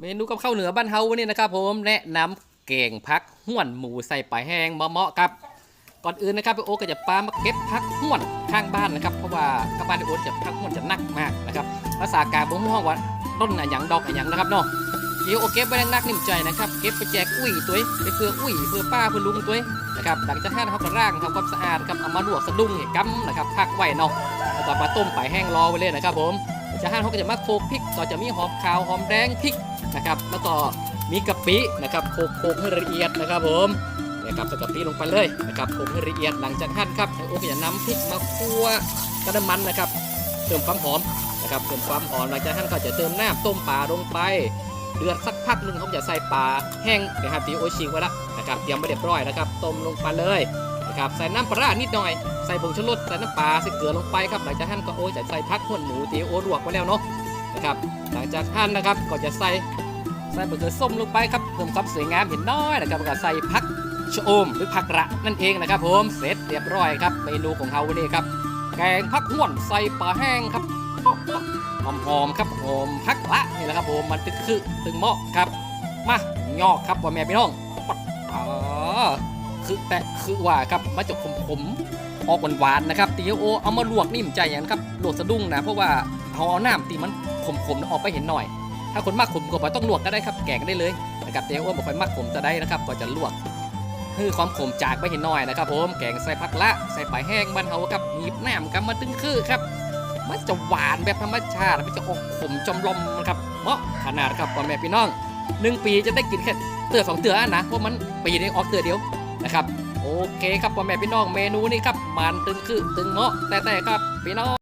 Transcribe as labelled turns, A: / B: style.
A: เมนูกับข้าวเหนือบ้านเฮาวันนี้นะครับผมแนะนำแกงพักห้วนหมูใส่ปลาแห้งมะเมาะครับ ก่อนอื่นนะครับพี่โอ๊คก็จะปามาเก็บพักห้วนข้างบ้านนะครับเพราะว่าข้างบ้านพี่โอ๊คจะพักห้วนจะหนักมากนะครับภาษากลางบ่ฮู้ว่าต้นอะหยังดอกอะหยังนะครับเนาะเดี๋ยวโอเก็บไว้นักนิ่มใจนะครับเก็บไปแจกอุ้ยตัวไปเพื่ออุ้ยเพื่อป้าเพื่อลุงตัวนะครับหลังจากนั้นเขาก็ร่างทำความสะอาดครับเอามาลวกสะดุ้งให้กั๊มนะครับพักไว้เนาะแล้วก็มาต้มไปแห้งรอไว้เลยนะครับผม จากนั้นเขาก็จะมาโขกพริกก็จะมีหอมขาวหอมแดงพริกนะครับ แล้วก็มีกะปินะครับโขกโขลกให้ละเอียดนะครับผมนะครับใส่กะปิลงไปเลยนะครับคกให้ละเอียดหลังจากหั่นครับโอ้ก็อย่านำพริกมาคั่วกระน้ำมันนะครับเติมความหอมนะครับเติมความหอมหลังจากนั้นก็จะเติมน้ำต้มปลาลงไปเดือดสักพักหนึ่งเขาจะใส่ปลาแห้งนะครับที่โอชิงไว้ละนะครับเตรียมไว้เรียบร้อยนะครับต้มลงไปเลย นะครับใส่น้ำปลานิดหน่อย ใส่ผงชูรสใส่น้ำปลาใส่เกลือลงไปครับหลังจากนั้นก็โอ้จะใส่พักหวนหมูที่โอลวกไว้แล้วเนาะนะครับหลังจากนั้นนะครับก็จะใส่ใส่มะเขือส้มลงไปครับเพิ่มความสวยงามเห็นน้อยนะครับแล้วก็ใส่พักชะอมหรือผักระนั่นเองนะครับผมเสร็จเรียบร้อยครับเมนูของเฮาวันนี้ครับแกงผักห้วนใส่ปลาแห้งครับหอมหอมครับหอมผักละนี่แหละครับผมมันตึกคือตึงเหมาะครับมายอกครับว่าแม่พี่น้องปัดอ๋อ คือแต่คือว่าครับมาจากขมๆออกหวานๆนะครับตีโอเอามาลวกนิ่มใจอย่างนั้นครับลวกสะดุ้งนะเพราะว่าเอาเอาน้ำตีมันขมๆออกไปเห็นหน่อย ถ้าคนมากขมก็ไม่ต้องลวกก็ได้ครับแกงได้เลยนะครับเตียวอ้วนบอกไฟมากขมจะได้นะครับก็จะลวกคือความขมจากไปเห็นหน่อยนะครับผมแกงใส่ผักละใส่ปลาแห้งบ้านเฮาครับหนีบแหนมกับมาตึงคือครับมันจะหวานแบบธรรมชาติมันจะออกขมจมลมนะครับเหมาะขนาดครับพ่อแม่พี่น้องหนึ่งปีจะได้กินแค่เตือสองเตือนะเพราะมันปีนึงออกเตือเดียว นะครับ โอเคครับพ่อแม่พี่น้องเมนูนี้ครับมันตึงคือตึงเงาะแต่แต่ครับพี่น้อง